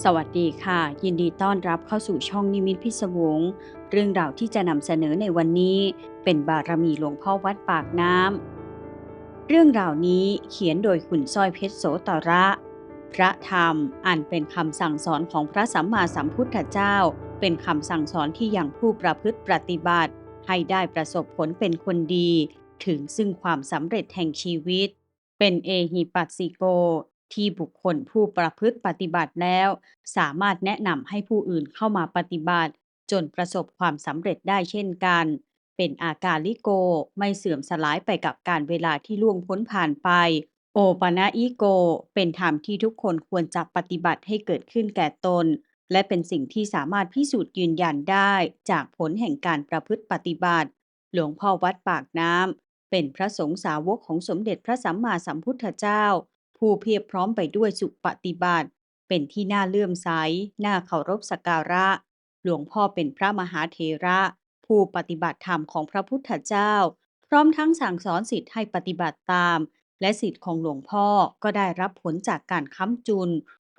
สวัสดีค่ะ ยินดีต้อนรับเข้าสู่ช่องนิมิตพิศวง เรื่องราวที่จะนำเสนอในวันนี้ เป็นบารมีหลวงพ่อวัดปากน้ำเรื่องราวนี้เขียนโดยขุนสร้อยเพชรโสตระ พระธรรมอันเป็นคำสั่งสอนของพระสัมมาสัมพุทธเจ้า เป็นคำสั่งสอนที่ยังผู้ประพฤติปฏิบัติ ให้ได้ประสบผลเป็นคนดี ถึงซึ่งความสำเร็จแห่งชีวิต เป็นเอหิปัสสิโก ที่บุคคลผู้ประพฤติปฏิบัติแล้ว สามารถแนะนำให้ผู้อื่นเข้ามาปฏิบัติ จนประสบความสำเร็จได้เช่นกัน เป็นอาการลิโกไม่เสื่อมสลายไปกับการเวลาที่ล่วงพ้นผ่านไป โอปนะอิโก เป็นธรรมที่ทุกคนควรจะปฏิบัติให้เกิดขึ้นแก่ตน และเป็นสิ่งที่สามารถพิสูจน์ยืนยันได้จากผลแห่งการประพฤติปฏิบัติ หลวงพ่อวัดปากน้ำเป็นพระสงฆ์สาวกของสมเด็จพระสัมมาสัมพุทธเจ้า ผู้เพียบพร้อมไปด้วยสุปฏิบัติ เป็นที่น่าเลื่อมใส น่าเคารพสักการะ หลวงพ่อเป็นพระมหาเถระ ผู้ปฏิบัติธรรมของพระพุทธเจ้า พร้อมทั้งสั่งสอนสิทธิ์ให้ปฏิบัติตาม และสิทธิ์ของหลวงพ่อก็ได้รับผลจากการค้ำจุน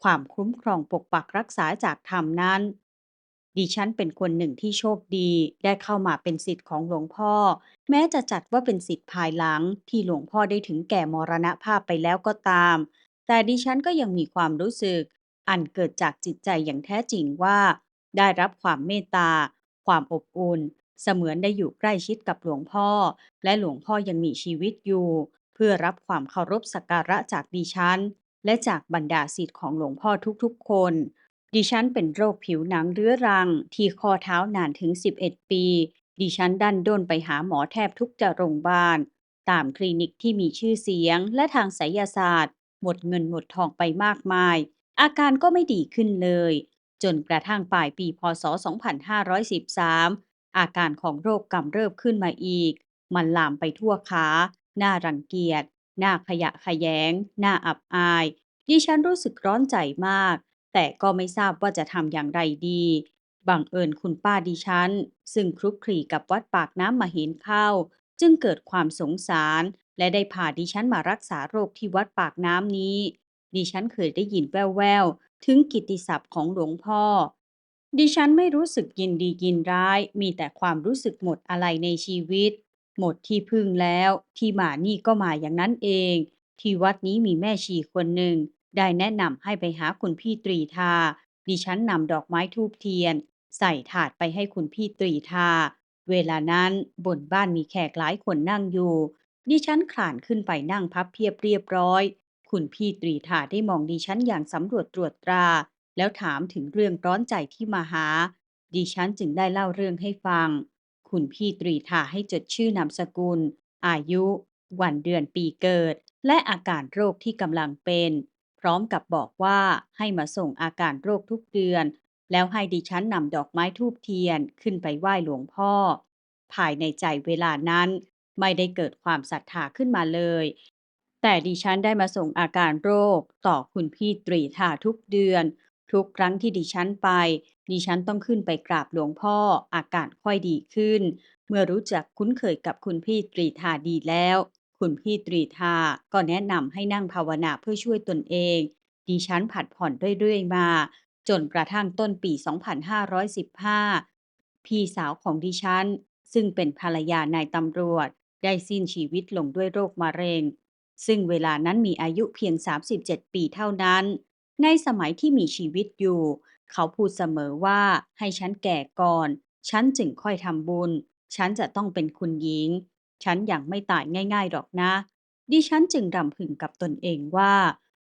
ความคุ้มครองปกปักรักษาจากธรรมนั้น ดิฉันเป็นคนหนึ่งที่โชคดี ได้เข้ามาเป็นสิทธิ์ของหลวงพ่อ แม้จะจัดว่าเป็นสิทธิ์ภายหลังที่หลวงพ่อได้ถึงแก่มรณภาพไปแล้วก็ตาม แต่ดิฉันก็ยังมีความรู้สึก อันเกิดจากจิตใจอย่างแท้จริงว่า ได้รับความเมตตา ความอบอุ่น เสมือนได้อยู่ใกล้ชิดกับหลวงพ่อ และหลวงพ่อยังมีชีวิตอยู่ เพื่อรับความเคารพสักการะจากดิฉัน และจากบรรดาศิษย์ของหลวงพ่อทุกๆ คน ดิฉันเป็นโรคผิวหนังเรื้อรัง ที่ข้อเท้านานถึง 11 ปี ดิฉันดันด้นไปหาหมอแทบทุกจะโรงพยาบาล ตามคลินิกที่มีชื่อเสียงและทางไสยศาสตร์ หมดเงินหมดทองไปมากมาย อาการก็ไม่ดีขึ้นเลย จนกระทั่งปลายปีพศ 2513 อาการของโรคกำเริบขึ้นมาอีก มันลามไปทั่วขาหน่ารังเกียจหน่าขยะขยง หน่าอับอาย ดิฉันรู้สึกร้อนใจมาก แต่ก็ไม่ทราบว่าจะทำอย่างไรดี บังเอิญคุณป้าดิฉัน ซึ่งคลุกคลีกับวัดปากน้ำมาเห็นเข้า จึงเกิดความสงสาร และได้พาดิฉันมารักษาโรคที่วัดปากน้ำนี้ ดิฉันเคยได้ยินแว่วๆ ถึงกิตติศัพท์ของหลวงพ่อ ดิฉันไม่รู้สึกยินดียินร้าย มีแต่ความรู้สึกหมดอะไรในชีวิต หมดที่พึ่งแล้ว ที่มานี่ก็มาอย่างนั้นเอง ที่วัดนี้มีแม่ชีคนหนึ่ง ได้แนะนำให้ไปหาคุณพี่ตรีทา ดิฉันนำดอกไม้ทูบเทียน ใส่ถาดไปให้คุณพี่ตรีทา เวลานั้นบนบ้านมีแขกหลายคนนั่งอยู่ ดิฉันคลานขึ้นไปนั่งพับเพียบเรียบร้อย คุณพี่ตรีทาได้มองดิฉันอย่างสำรวจตรวจตรา แล้วถามถึงเรื่องร้อนใจที่มาหา ดิฉันจึงได้เล่าเรื่องให้ฟัง คุณพี่ตรีทาให้จดชื่อนามสกุล อายุ วันเดือนปีเกิด และอาการโรคที่กำลังเป็น พร้อมกับบอกว่าให้มาส่งอาการโรคทุกเดือน แล้วให้ดิฉันนำดอกไม้ทูบเทียนขึ้นไปไหว้หลวงพ่อ ภายในใจเวลานั้น ไม่ได้เกิดความศรัทธาขึ้นมาเลย แต่ดิฉันได้มาส่งอาการโรคต่อคุณพี่ตรีทาทุกเดือน ทุกครั้งที่ดิฉันไป ดิฉันต้องขึ้นไปกราบหลวงพ่ออาการค่อยดีขึ้น เมื่อรู้จักคุ้นเคยกับคุณพี่ตรีทาดีแล้ว คุณพี่ตรีทาก็แนะนำให้นั่งภาวนาเพื่อช่วยตนเอง ดิฉันผัดผ่อนเรื่อยๆมา จนกระทั่งต้นปี 2515 พี่สาวของดิฉัน ซึ่งเป็นภรรยานายตำรวจ ได้สิ้นชีวิตลงด้วยโรคมะเร็ง ซึ่งเวลานั้นมีอายุเพียง 37 ปีเท่านั้น ในสมัยที่มีชีวิตอยู่ เขาพูดเสมอว่าให้ฉันแก่ก่อน ฉันจึงค่อยทำบุญ ฉันจะต้องเป็นคุณหญิง ฉันยังไม่ตายง่ายๆหรอกนะ ดิฉันจึงรำพึงกับตนเองว่า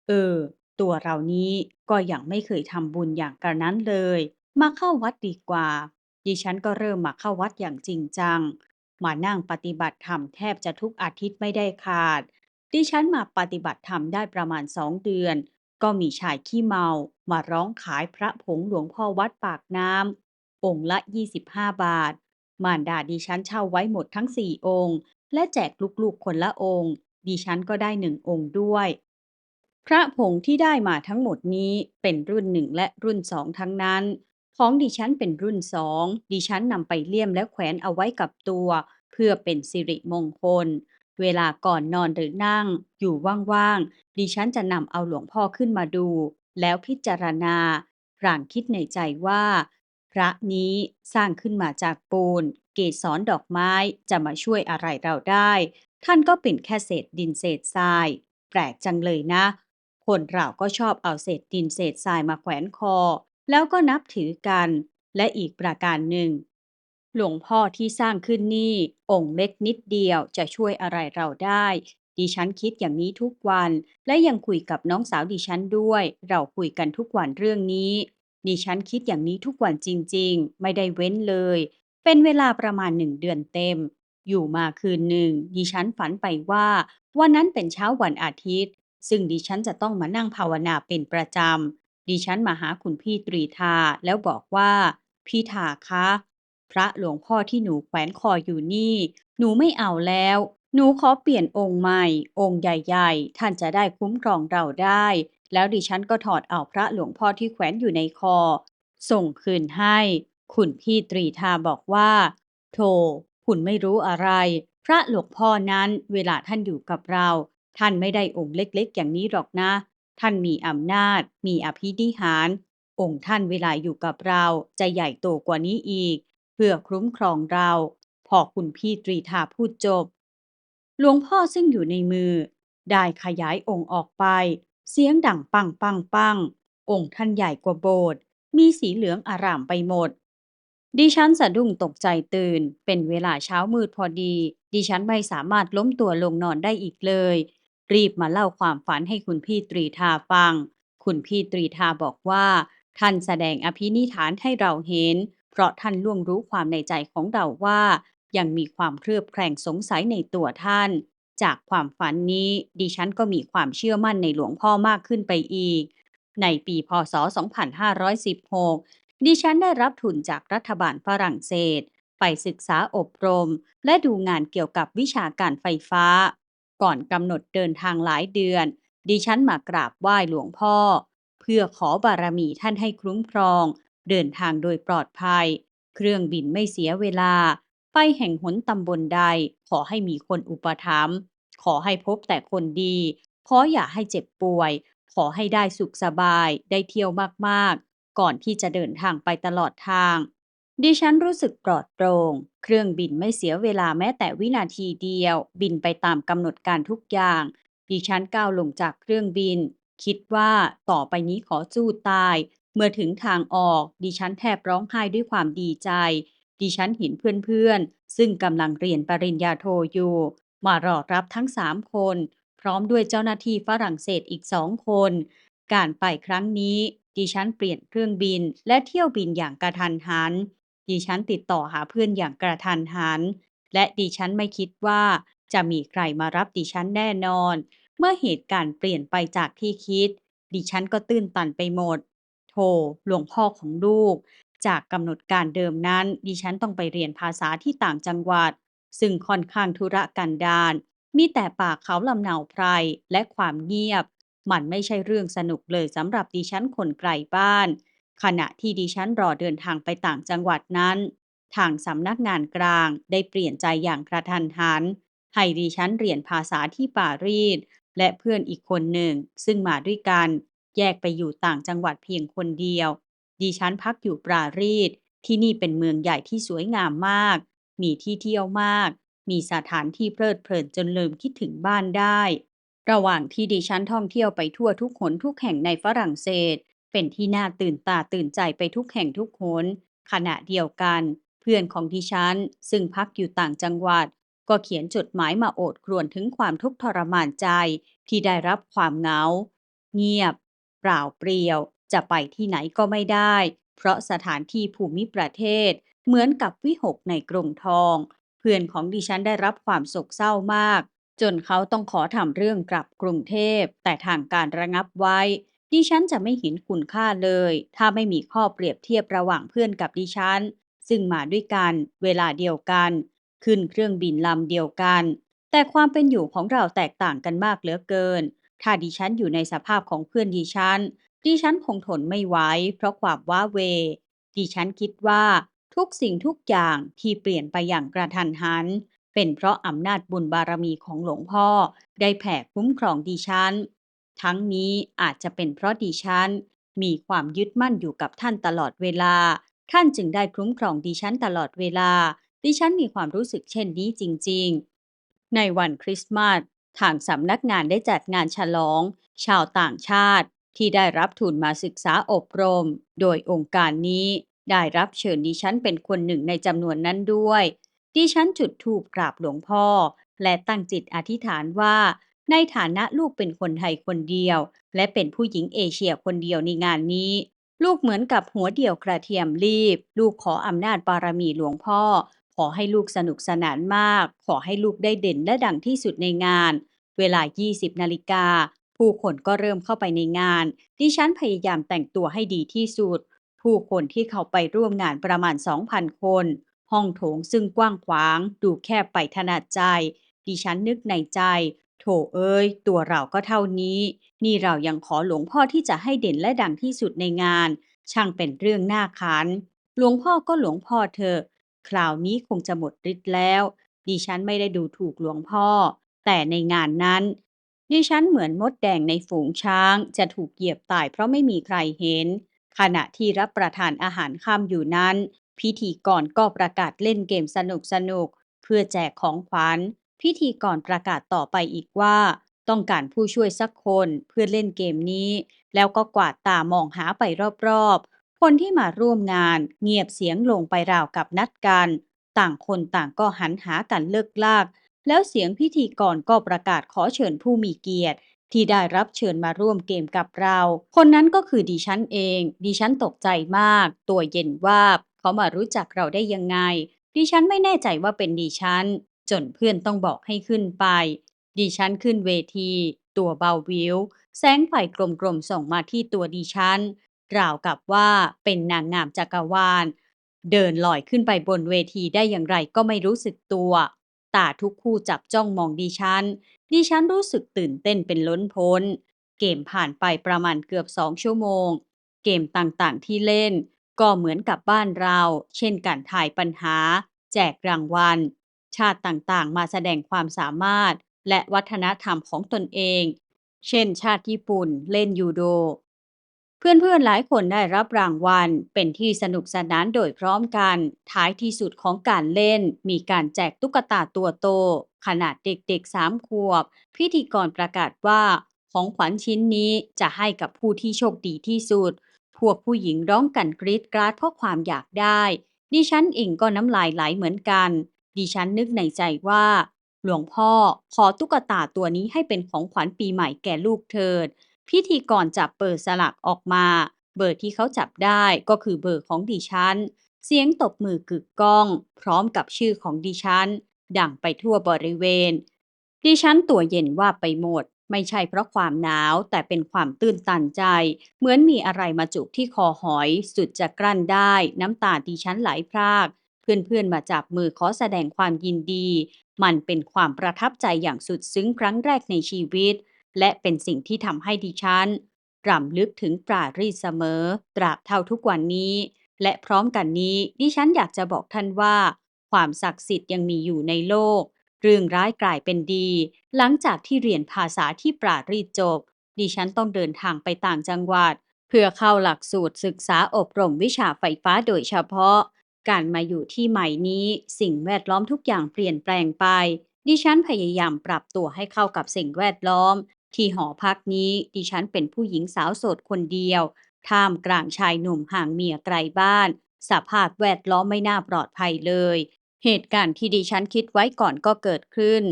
เออ ตัวเรานี้ก็ยังไม่เคยทำบุญอย่างกระนั้นเลย มาเข้าวัดดีกว่า ดิฉันก็เริ่มมาเข้าวัดอย่างจริงจัง มานั่งปฏิบัติธรรมแทบจะทุกอาทิตย์ไม่ได้ขาด ดิฉันมาปฏิบัติธรรมได้ประมาณสองเดือน ก็มีชายขี้เมา มาร้องขายพระผงหลวงพ่อวัดปากน้ำองค์ละ 25 บาท มารดาดิฉันเช่าไว้หมดทั้งสี่องค์ และแจกลูกๆคนละองค์ ดิฉันก็ได้หนึ่งองค์ด้วย พระผงที่ได้มาทั้งหมดนี้เป็นรุ่นหนึ่งและรุ่นสองทั้งนั้น ของดิฉันเป็นรุ่นสองดิฉันนำไปเลี่ยมและแขวนเอาไว้กับตัว เพื่อเป็นสิริมงคล เวลาก่อนนอนหรือนั่ง อยู่ว่างๆดิฉันจะนำเอาหลวงพ่อขึ้นมาดู แล้วพิจารณาพลางคิดในใจว่า พระนี้สร้างขึ้นมาจากปูน เกสรดอกไม้จะมาช่วยอะไรเราได้ ท่านก็เป็นแค่เศษดินเศษทราย แปลกจังเลยนะ คนเราก็ชอบเอาเศษดินเศษทรายมาแขวนคอ แล้วก็นับถือกัน และอีกประการหนึ่ง หลวงพ่อที่สร้างขึ้นนี่องค์เล็กนิดเดียวจะช่วยอะไรเราได้ ดิฉันคิดอย่างนี้ทุกวัน และยังคุยกับน้องสาวดิฉันด้วย เราคุยกันทุกวันเรื่องนี้ ดิฉันคิดอย่างนี้ทุกวันจริง ๆ ไม่ได้เว้นเลย เป็นเวลาประมาณหนึ่งเดือนเต็ม อยู่มาคืนหนึ่ง ดิฉันฝันไปว่าวันนั้นเป็นเช้าวันอาทิตย์ ซึ่งดิฉันจะต้องมานั่งภาวนาเป็นประจำ ดิฉันมาหาคุณพี่ตรีทาแล้วบอกว่า พี่ทาคะ พระหลวงพ่อที่หนูแขวนคออยู่นี่ หนูไม่เอาแล้ว หนูขอเปลี่ยนองค์ใหม่ องค์ใหญ่ ๆ ท่านจะได้คุ้มครองเราได้ แล้วดิฉันก็ถอดเอาพระหลวงพ่อที่แขวนอยู่ในคอ ส่งคืนให้ คุณพี่ตรีทาบอกว่า โธ่คุณไม่รู้อะไร พระหลวงพ่อนั้นเวลาท่านอยู่กับเรา ท่านไม่ได้องค์เล็กๆ อย่างนี้หรอกนะ ท่านมีอำนาจ มีอภินิหาร องค์ท่านเวลาอยู่กับเราจะใหญ่โตกว่านี้อีก เพื่อคุ้มครองเรา พอคุณพี่ตรีทาพูดจบหลวงพ่อซึ่งอยู่ในมือ ได้ขยายองค์ออกไป เสียงดังปังปังปัง องค์ท่านใหญ่กว่าโบสถ์ มีสีเหลืองอารามไปหมด ดิฉันสะดุ้งตกใจตื่น เป็นเวลาเช้ามืดพอดี ดิฉันไม่สามารถล้มตัวลงนอนได้อีกเลย รีบมาเล่าความฝันให้คุณพี่ตรีทาฟัง คุณพี่ตรีทาบอกว่า ท่านแสดงอภินิฐานให้เราเห็น เพราะท่านล่วงรู้ความในใจของเราว่า ยังมีความเครือบแคลงสงสัยในตัวท่าน จากความฝันนี้ดิฉันก็มีความเชื่อมั่นในหลวงพ่อมากขึ้นไปอีก ในปีพศ 2516 ดิฉันได้รับทุนจากรัฐบาลฝรั่งเศส ไปศึกษาอบรม และดูงานเกี่ยวกับวิชาการไฟฟ้า ก่อนกำหนดเดินทางหลายเดือน ดิฉันมากราบไหว้หลวงพ่อ เพื่อขอบารมีท่านให้คุ้มครอง เดินทางโดยปลอดภัย เครื่องบินไม่เสียเวลา ไปแห่งหนตำบลใด ขอให้มีคนอุปถัมภ์ขอให้พบแต่คนดี ขออย่าให้เจ็บป่วย ขอให้ได้สุขสบายได้เที่ยวมากๆ ก่อนที่จะเดินทางไปตลอดทาง ดิฉันรู้สึกปลอดโปร่งเครื่องบินไม่เสียเวลาแม้แต่วินาทีเดียว บินไปตามกำหนดการทุกอย่าง ดิฉันก้าวลงจากเครื่องบิน คิดว่าต่อไปนี้ขอสู้ตาย เมื่อถึงทางออก ดิฉันแทบร้องไห้ด้วยความดีใจ ดิฉันเห็นเพื่อนๆ ซึ่งกำลังเรียนปริญญาโทอยู่ มารอรับทั้งสามคน พร้อมด้วยเจ้าหน้าที่ฝรั่งเศสอีกสองคน การไปครั้งนี้ ดิฉันเปลี่ยนเครื่องบินและเที่ยวบินอย่างกระทันหัน ดิฉันติดต่อหาเพื่อนอย่างกระทันหัน และดิฉันไม่คิดว่าจะมีใครมารับดิฉันแน่นอน เมื่อเหตุการณ์เปลี่ยนไปจากที่คิด ดิฉันก็ตื้นตันไปหมดโธ่หลวงพ่อของลูก จากกำหนดการเดิมนั้น ดิฉันต้องไปเรียนภาษาที่ต่างจังหวัด ซึ่งค่อนข้างธุระกันดารมีแต่ป่าเขาลำเนาไพรและความเงียบ มันไม่ใช่เรื่องสนุกเลยสำหรับดิฉันคนไกลบ้าน ขณะที่ดิฉันรอเดินทางไปต่างจังหวัดนั้น ทางสำนักงานกลางได้เปลี่ยนใจอย่างกระทันหัน ให้ดิฉันเรียนภาษาที่ปารีสและเพื่อนอีกคนหนึ่ง ซึ่งมาด้วยกัน แยกไปอยู่ต่างจังหวัดเพียงคนเดียว ดิฉันพักอยู่ปารีสที่นี่เป็นเมืองใหญ่ที่สวยงามมาก มีที่เที่ยวมาก มีสถานที่เพลิดเพลินจนลืมคิดถึงบ้านได้ ระหว่างที่ดิฉันท่องเที่ยวไปทั่วทุกหนทุกแห่งในฝรั่งเศส เป็นที่น่าตื่นตาตื่นใจไปทุกแห่งทุกหนขณะเดียวกัน เพื่อนของดิฉัน ซึ่งพักอยู่ต่างจังหวัด ก็เขียนจดหมายมาโอดครวญถึงความทุกข์ทรมานใจที่ได้รับความเหงา เงียบ เปล่าเปลี่ยว จะไปที่ไหนก็ไม่ได้ เพราะสถานที่ภูมิประเทศ เหมือนกับวิหกในกรุงทอง เพื่อนของดิฉันได้รับความโศกเศร้ามาก จนเขาต้องขอทำเรื่องกลับกรุงเทพ แต่ทางการระงับไว้ ดิฉันจะไม่เห็นคุณค่าเลย ถ้าไม่มีข้อเปรียบเทียบระหว่างเพื่อนกับดิฉัน ซึ่งมาด้วยกัน เวลาเดียวกัน ขึ้นเครื่องบินลำเดียวกัน แต่ความเป็นอยู่ของเราแตกต่างกันมากเหลือเกินถ้าดิฉันอยู่ในสภาพของเพื่อนดิฉัน ดิฉันคงทนไม่ไหวเพราะความว้าเว ดิฉันคิดว่าทุกสิ่งทุกอย่างที่เปลี่ยนไปอย่างกระทันหัน เป็นเพราะอำนาจบุญบารมีของหลวงพ่อได้แผ่คุ้มครองดิฉัน ทั้งนี้อาจจะเป็นเพราะดิฉัน มีความยึดมั่นอยู่กับท่านตลอดเวลา ท่านจึงได้คุ้มครองดิฉันตลอดเวลา ดิฉันมีความรู้สึกเช่นนี้จริง ๆ ในวันคริสต์มาสทางสำนักงานได้จัดงานฉลอง ชาวต่างชาติ ที่ได้รับทุนมาศึกษาอบรม โดยองค์การนี้ได้รับเชิญดิฉันเป็นคนหนึ่งในจำนวนนั้นด้วย ดิฉันจุดธูปกราบหลวงพ่อ และตั้งจิตอธิษฐานว่า ในฐานะลูกเป็นคนไทยคนเดียว และเป็นผู้หญิงเอเชียคนเดียวในงานนี้ ลูกเหมือนกับหัวเดี่ยวกระเทียมรีบ ลูกขออำนาจบารมีหลวงพ่อ ขอให้ลูกสนุกสนานมาก ขอให้ลูกได้เด่นและดังที่สุดในงาน เวลา 20 นาฬิกา ผู้คนก็เริ่มเข้าไปในงาน ดิฉันพยายามแต่งตัวให้ดีที่สุด ผู้คนที่เข้าไปร่วมงานประมาณ 2,000 คน ห้องโถงซึ่งกว้างขวาง ดูแคบไปถนัดใจ ดิฉันนึกในใจ โถเอ้ย ตัวเราก็เท่านี้ นี่เรายังขอหลวงพ่อที่จะให้เด่นและดังที่สุดในงาน ช่างเป็นเรื่องน่าขัน หลวงพ่อก็หลวงพ่อเถอคราวนี้คงจะหมดฤทธิ์แล้ว ดิฉันไม่ได้ดูถูกหลวงพ่อ แต่ในงานนั้น ดิฉันเหมือนมดแดงในฝูงช้าง จะถูกเหยียบตายเพราะไม่มีใครเห็น ขณะที่รับประทานอาหารค่ำอยู่นั้น พิธีกรก็ประกาศเล่นเกมสนุกๆเพื่อแจกของขวัญ พิธีกรประกาศต่อไปอีกว่า ต้องการผู้ช่วยสักคนเพื่อเล่นเกมนี้ แล้วก็กวาดตามองหาไปรอบๆ คนที่มาร่วมงานเงียบเสียงลงไปราวกับนัดกัน ต่างคนต่างก็หันหากันเลิกลาก แล้วเสียงพิธีกรก็ประกาศขอเชิญผู้มีเกียรติ ที่ได้รับเชิญมาร่วมเกมกับเรา คนนั้นก็คือดิฉันเอง ดิฉันตกใจมาก ตัวเย็นวาบ เขามารู้จักเราได้ยังไง ดิฉันไม่แน่ใจว่าเป็นดิฉัน จนเพื่อนต้องบอกให้ขึ้นไป ดิฉันขึ้นเวที ตัวเบาวิว แสงไฟกลมๆส่องมาที่ตัวดิฉัน ราวกับว่าเป็นนางงามจักรวาล เดินลอยขึ้นไปบนเวทีได้อย่างไรก็ไม่รู้สึกตัว ตาทุกคู่จับจ้องมองดิฉัน ดิฉันรู้สึกตื่นเต้นเป็นล้นพ้น เกมผ่านไปประมาณเกือบสองชั่วโมง เกมต่างๆที่เล่น ก็เหมือนกับบ้านเรา เช่นการถ่ายปัญหา แจกรางวัล ชาติต่างๆ มาแสดงความสามารถ และวัฒนธรรมของตนเอง เช่น ชาติญี่ปุ่น เล่นยูโด เพื่อนๆหลายคนได้รับรางวัล เป็นที่สนุกสนานโดยพร้อมกัน ท้ายที่สุดของการเล่น มีการแจกตุ๊กตาตัวโต ขนาดเด็กๆ3ขวบ พิธีกรประกาศว่า ของขวัญชิ้นนี้จะให้กับผู้ที่โชคดีที่สุด พวกผู้หญิงร้องกันกรีดกราดเพราะความอยากได้ ดิฉันเองก็น้ำลายไหลเหมือนกัน ดิฉันนึกในใจว่า หลวงพ่อขอตุ๊กตาตัวนี้ให้เป็นของขวัญปีใหม่แก่ลูกเถิด พิธีกรจับเบอร์สลักออกมา เบอร์ที่เขาจับได้ก็คือเบอร์ของดิฉัน เสียงตบมือกึกก้อง พร้อมกับชื่อของดิฉัน ดังไปทั่วบริเวณ ดิฉันตัวเย็นว่าไปหมด ไม่ใช่เพราะความหนาวแต่เป็นความตื้นตันใจ เหมือนมีอะไรมาจุกที่คอหอย สุดจะกลั้นได้ น้ำตาดิฉันไหลพราก เพื่อนๆมาจับมือขอแสดงความยินดี มันเป็นความประทับใจอย่างสุดซึ้งครั้งแรกในชีวิต และเป็นสิ่งที่ทำให้ดิฉันรำลึกถึงปรารีสเสมอ ตราบเท่าทุกวันนี้ และพร้อมกันนี้ดิฉันอยากจะบอกท่านว่า ความศักดิ์สิทธิ์ยังมีอยู่ในโลก เรื่องร้ายกลายเป็นดี หลังจากที่เรียนภาษาที่ปรารีสจบ ดิฉันต้องเดินทางไปต่างจังหวัด เพื่อเข้าหลักสูตรศึกษาอบรมวิชาไฟฟ้าโดยเฉพาะ การมาอยู่ที่ใหม่นี้สิ่งแวดล้อมทุกอย่างเปลี่ยนแปลงไปดิฉันพยายามปรับตัวให้เข้ากับสิ่งแวดล้อม ที่หอพักนี้ดิฉันเป็นผู้หญิงสาวโสดคนเดียว ท่ามกลางชายหนุ่มห่างเมียไกลบ้าน สภาพแวดล้อมไม่น่าปลอดภัยเลย เหตุการณ์ที่ดิฉันคิดไว้ก่อนก็เกิดขึ้น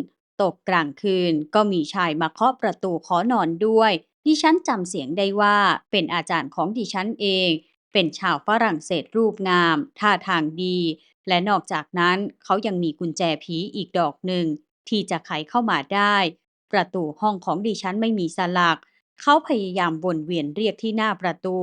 ตกกลางคืนก็มีชายมาเคาะประตูขอนอนด้วย ดิฉันจำเสียงได้ว่าเป็นอาจารย์ของดิฉันเอง เป็นชาวฝรั่งเศสรูปงาม ท่าทางดี และนอกจากนั้นเขายังมีกุญแจผีอีกดอกหนึ่งที่จะไขเข้ามาได้ ประตูห้องของดิฉันไม่มีสลัก เขาพยายามวนเวียนเรียกที่หน้าประตู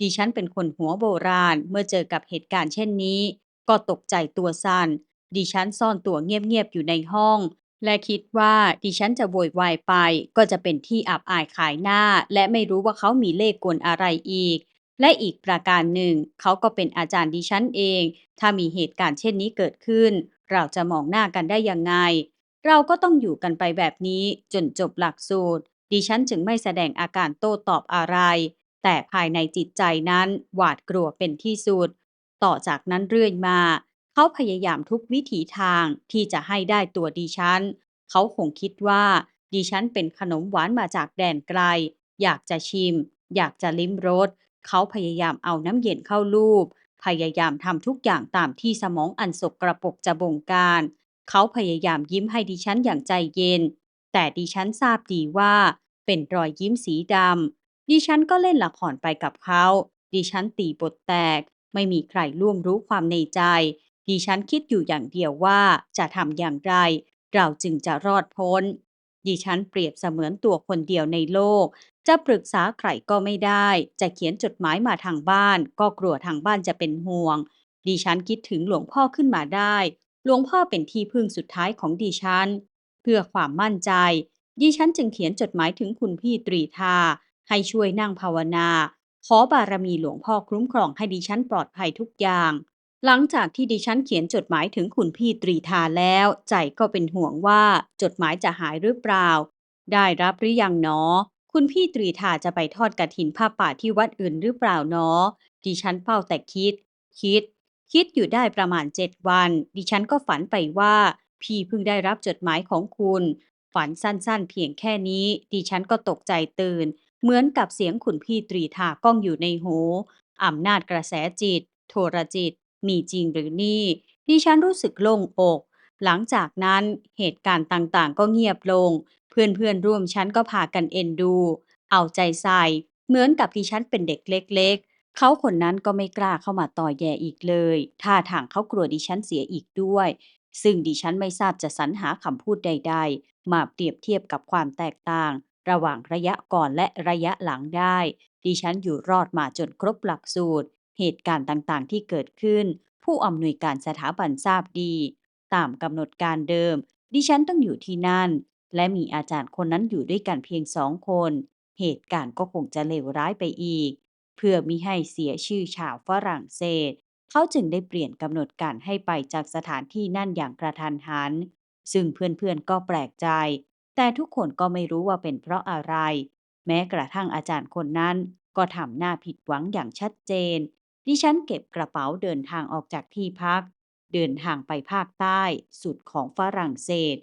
ดิฉันเป็นคนหัวโบราณ เมื่อเจอกับเหตุการณ์เช่นนี้ ก็ตกใจตัวสั่น ดิฉันซ่อนตัวเงียบๆอยู่ในห้อง และคิดว่าดิฉันจะโวยวายไป ก็จะเป็นที่อับอายขายหน้า และไม่รู้ว่าเขามีเลขกลอะไรอีก และอีกประการหนึ่ง เขาก็เป็นอาจารย์ดิฉันเอง ถ้ามีเหตุการณ์เช่นนี้เกิดขึ้น เราจะมองหน้ากันได้ยังไง เราก็ต้องอยู่กันไปแบบนี้จนจบหลักสูตร ดิฉันจึงไม่แสดงอาการโต้ตอบอะไร แต่ภายในจิตใจนั้นหวาดกลัวเป็นที่สุด ต่อจากนั้นเรื่อยมา เขาพยายามทุกวิถีทางที่จะให้ได้ตัวดิฉัน เขาคงคิดว่า ดิฉันเป็นขนมหวานมาจากแดนไกล อยากจะชิม อยากจะลิ้มรส เขาพยายามเอาน้ำเย็นเข้าลูบ พยายามทำทุกอย่างตามที่สมองอันสกกระปกจะบงการ เขาพยายามยิ้มให้ดิฉันอย่างใจเย็น แต่ดิฉันทราบดีว่า เป็นรอยยิ้มสีดำ ดิฉันก็เล่นละครไปกับเขา ดิฉันตีบทแตก ไม่มีใครล่วงรู้ความในใจ ดิฉันคิดอยู่อย่างเดียวว่าจะทำอย่างไร เราจึงจะรอดพ้น ดิฉันเปรียบเสมือนตัวคนเดียวในโลก จะปรึกษาใครก็ไม่ได้ จะเขียนจดหมายมาทางบ้าน ก็กลัวทางบ้านจะเป็นห่วงดิฉันคิดถึงหลวงพ่อขึ้นมาได้ หลวงพ่อเป็นที่พึ่งสุดท้ายของดิฉัน เพื่อความมั่นใจ ดิฉันจึงเขียนจดหมายถึงคุณพี่ตรีทาให้ช่วยนั่งภาวนา ขอบารมีหลวงพ่อคุ้มครองให้ดิฉันปลอดภัยทุกอย่าง หลังจากที่ดิฉันเขียนจดหมายถึงคุณพี่ตรีทาแล้ว ใจก็เป็นห่วงว่าจดหมายจะหายหรือเปล่า ได้รับหรือยังหนอคุณพี่ตรีทาจะไปทอดกฐินผ้าป่าที่วัดอื่นหรือเปล่าหนอดิฉันเฝ้าแต่คิด คิด คิดอยู่ได้ประมาณเจ็ดวัน ดิฉันก็ฝันไปว่า พี่เพิ่งได้รับจดหมายของคุณ ฝันสั้นๆ เพียงแค่นี้ ดิฉันก็ตกใจตื่น เหมือนกับเสียงคุณพี่ตรีทาก้องอยู่ในหูอำนาจกระแสจิต โทรจิต มีจริงหรือนี่ ดิฉันรู้สึกโล่งอก หลังจากนั้นเหตุการณ์ต่างๆ ก็เงียบลง เพื่อนๆร่วมชั้นก็พากันเอ็นดู เอาใจใส่ เหมือนกับดิฉันเป็นเด็กเล็ก เขาคนนั้นก็ไม่กล้าเข้ามาต่อแย่อีกเลย ท่าทางเขากลัวดิฉันเสียอีกด้วย ซึ่งดิฉันไม่ทราบจะสรรหาคำพูดใด ๆ มาเปรียบเทียบกับความแตกต่าง ระหว่างระยะก่อนและระยะหลังได้ ดิฉันอยู่รอดมาจนครบหลักสูตร เหตุการณ์ต่างๆ ที่เกิดขึ้น ผู้อำนวยการสถาบันทราบดี ตามกำหนดการเดิม ดิฉันต้องอยู่ที่นั่น และมีอาจารย์คนนั้นอยู่ด้วยกันเพียงสองคน เหตุการณ์ก็คงจะเลวร้ายไปอีก เพื่อมิให้เสียชื่อชาวฝรั่งเศส เขาจึงได้เปลี่ยนกำหนดการให้ไปจากสถานที่นั่นอย่างกระทันหัน ซึ่งเพื่อนๆก็แปลกใจ แต่ทุกคนก็ไม่รู้ว่าเป็นเพราะอะไร แม้กระทั่งอาจารย์คนนั้น ก็ทำหน้าผิดหวังอย่างชัดเจน ดิฉันเก็บกระเป๋าเดินทางออกจากที่พัก เดินทางไปภาคใต้สุดของฝรั่งเศส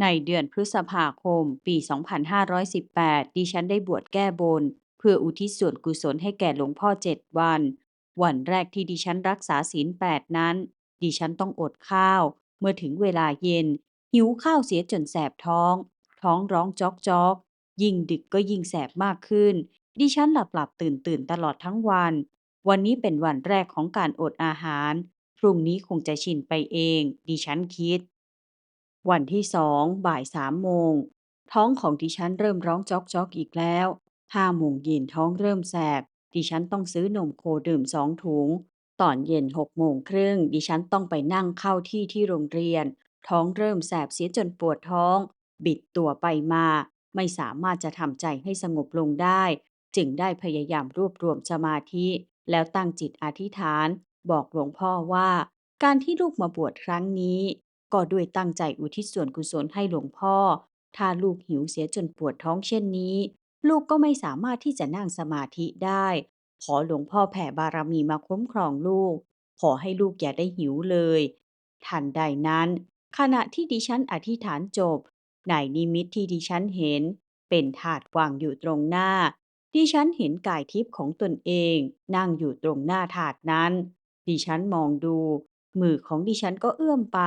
ในเดือนพฤษภาคม ปี 2518 ดิฉันได้บวชแก้บน พื่ออุทิศส่วนกุศลให้แก่หลวงพ่อเจ็ดวัน วันแรกที่ดิฉันรักษาศีลแปดนั้น ดิฉันต้องอดข้าว เมื่อถึงเวลาเย็น หิวข้าวเสียจนแสบท้อง ท้องร้องจอกจอกยิ่งดึกก็ยิ่งแสบมากขึ้น ดิฉันหลับหลับตื่นตื่นตลอดทั้งวัน วันนี้เป็นวันแรกของการอดอาหาร พรุ่งนี้คงจะชินไปเอง ดิฉันคิด วันที่สองบ่ายสามโมง ท้องของดิฉันเริ่มร้องจอกจอกอีกแล้ว ห้าโมงเย็นท้องเริ่มแสบ ดิฉันต้องซื้อนมโคดื่มสองถุง ตอนเย็นหกโมงครึ่งดิฉันต้องไปนั่งเข้าที่ที่โรงเรียน ท้องเริ่มแสบเสียจนปวดท้อง บิดตัวไปมา ไม่สามารถจะทำใจให้สงบลงได้ จึงได้พยายามรวบรวมสมาธิ แล้วตั้งจิตอธิษฐาน บอกหลวงพ่อว่า การที่ลูกมาบวชครั้งนี้ ก็ด้วยตั้งใจอุทิศส่วนกุศลให้หลวงพ่อ ถ้าลูกหิวเสียจนปวดท้องเช่นนี้ ลูกก็ไม่สามารถที่จะนั่งสมาธิได้ ขอหลวงพ่อแผ่บารมีมาคุ้มครองลูก ขอให้ลูกอย่าได้หิวเลย ทันใดนั้น ขณะที่ดิฉันอธิษฐานจบ ในนิมิตที่ดิฉันเห็น เป็นถาดวางอยู่ตรงหน้า ดิฉันเห็นกายทิพย์ของตนเอง นั่งอยู่ตรงหน้าถาดนั้น ดิฉันมองดู มือของดิฉันก็เอื้อมไป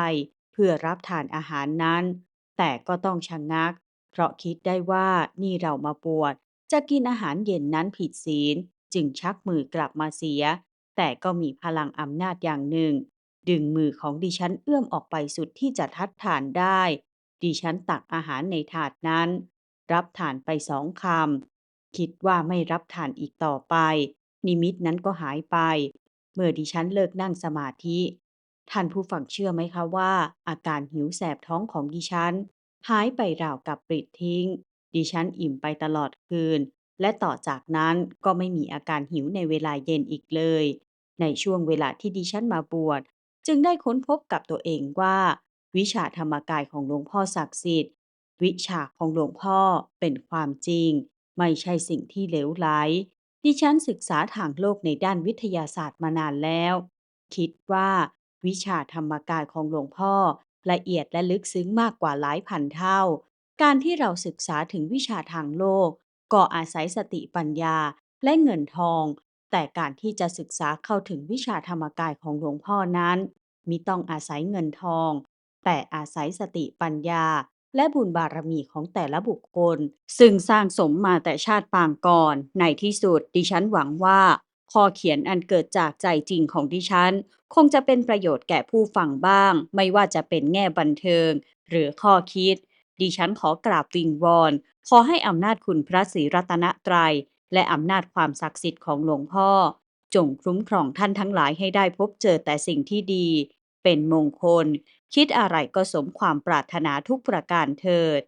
เพื่อรับทานอาหารนั้น แต่ก็ต้องชะงงัก เพราะคิดได้ว่านี่เรามาบวชจะกินอาหารเย็นนั้นผิดศีล จึงชักมือกลับมาเสีย แต่ก็มีพลังอำนาจอย่างหนึ่ง ดึงมือของดิฉันเอื้อมออกไปสุดที่จะทัดทานได้ ดิฉันตักอาหารในถาดนั้น รับทานไปสองคำคิดว่าไม่รับทานอีกต่อไป นิมิตนั้นก็หายไป เมื่อดิฉันเลิกนั่งสมาธิ ท่านผู้ฟังเชื่อไหมคะว่า อาการหิวแสบท้องของดิฉัน หายไปราวกับปลิดทิ้ง ดิฉันอิ่มไปตลอดคืน และต่อจากนั้นก็ไม่มีอาการหิวในเวลาเย็นอีกเลย ในช่วงเวลาที่ดิฉันมาบวชจึงได้ค้นพบกับตัวเองว่า วิชาธรรมกายของหลวงพ่อศักดิ์สิทธิ์ วิชาของหลวงพ่อเป็นความจริง ไม่ใช่สิ่งที่เหลวไหล ดิฉันศึกษาทางโลกในด้านวิทยาศาสตร์มานานแล้ว คิดว่า วิชาธรรมกายของหลวงพ่อ ละเอียดและลึกซึ้งมากกว่าหลายพันเท่า การที่เราศึกษาถึงวิชาทางโลก ก็อาศัยสติปัญญาและเงินทอง แต่การที่จะศึกษาเข้าถึงวิชาธรรมกายของหลวงพ่อนั้นมิต้องอาศัยเงินทอง แต่อาศัยสติปัญญา และบุญบารมีของแต่ละบุคคล ซึ่งสร้างสมมาแต่ชาติปางก่อน ในที่สุดดิฉันหวังว่า ข้อเขียนอันเกิดจากใจจริงของดิฉัน คงจะเป็นประโยชน์แก่ผู้ฟังบ้าง ไม่ว่าจะเป็นแง่บันเทิง หรือข้อคิด ดิฉันขอกราบวิงวอน ขอให้อำนาจคุณพระศรีรัตนตรัย และอำนาจความศักดิ์สิทธิ์ของหลวงพ่อ จงคุ้มครองท่านทั้งหลายให้ได้พบเจอแต่สิ่งที่ดี เป็นมงคล คิดอะไรก็สมความปรารถนาทุกประการเถิด